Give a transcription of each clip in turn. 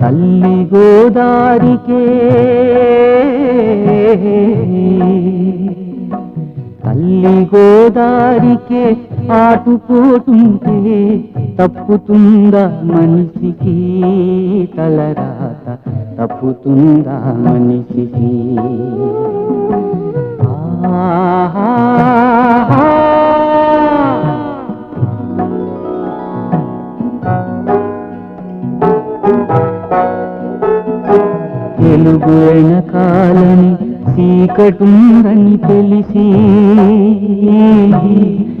తల్లి గోదారికే తల్లి గోదారికే ఆటుపోతుంటే తప్పుతుందా మనిషికి తలరాత తప్పుతుందా మనిషికి తెలుగు వెనకాలని చీకటుందని తెలిసి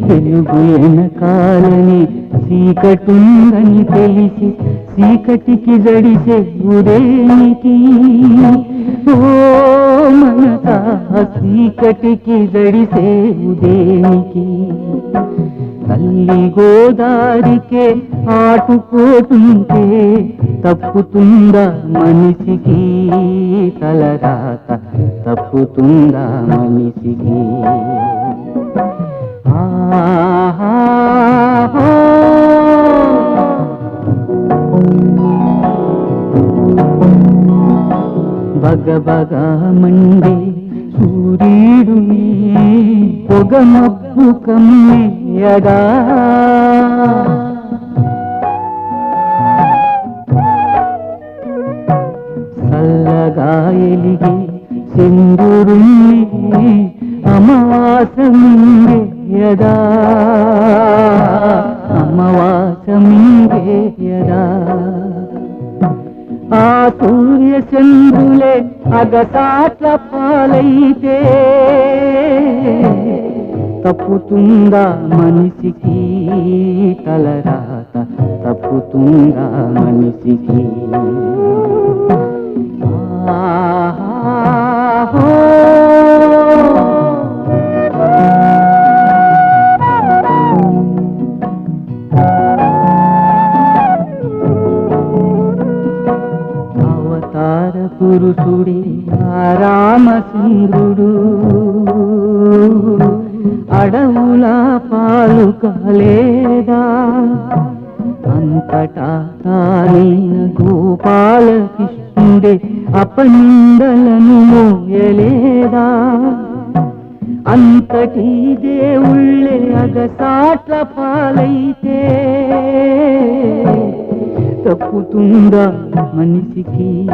తెలుగు వెనకాలని చీకటుందని తెలిసి చీకటికి జడిసే ఉదేనికి ఓ మనస చీకటికి జడిసే ఉదేనికి తల్లి గోదారికే ఆటుపోతుంటే తప్పుతుందా మనిషికి? తలరాత తప్పుతుందా మనిషికి? ఆ బగబగా బగ మండే సూర్యుడు పొగ మబ్బు కమ్మేయగా చల్లగా ఎలిగి సింధురుణ్ణి అమాసమింగేయదా అమావాసమింగేయదా అందులే అగసాట్ల పాలైతే తప్పుతుందా మనిషికి తలరాత తప్పుతుందా మనిషికి పురుషుడే ఆ రామచంద్రుడు అడవుల పాలు కాలేదా అంతటా తానైన గోపాల కృష్ణుడే అపనిందలను మోయలేదా? అంతటి దేవుళ్ళే అగసాట్ల పాలైతే తప్పుతుందా మనిషికి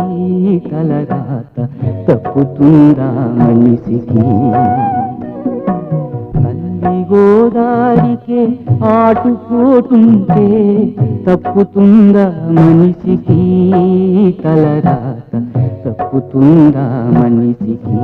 తలరాత? తప్పుతుందా మనిషికి? తల్లి గోదారికే ఆటుపోతుంటే తప్పుతుందా మనిషికి తలరాత? తప్పుతుందా మనిషికి?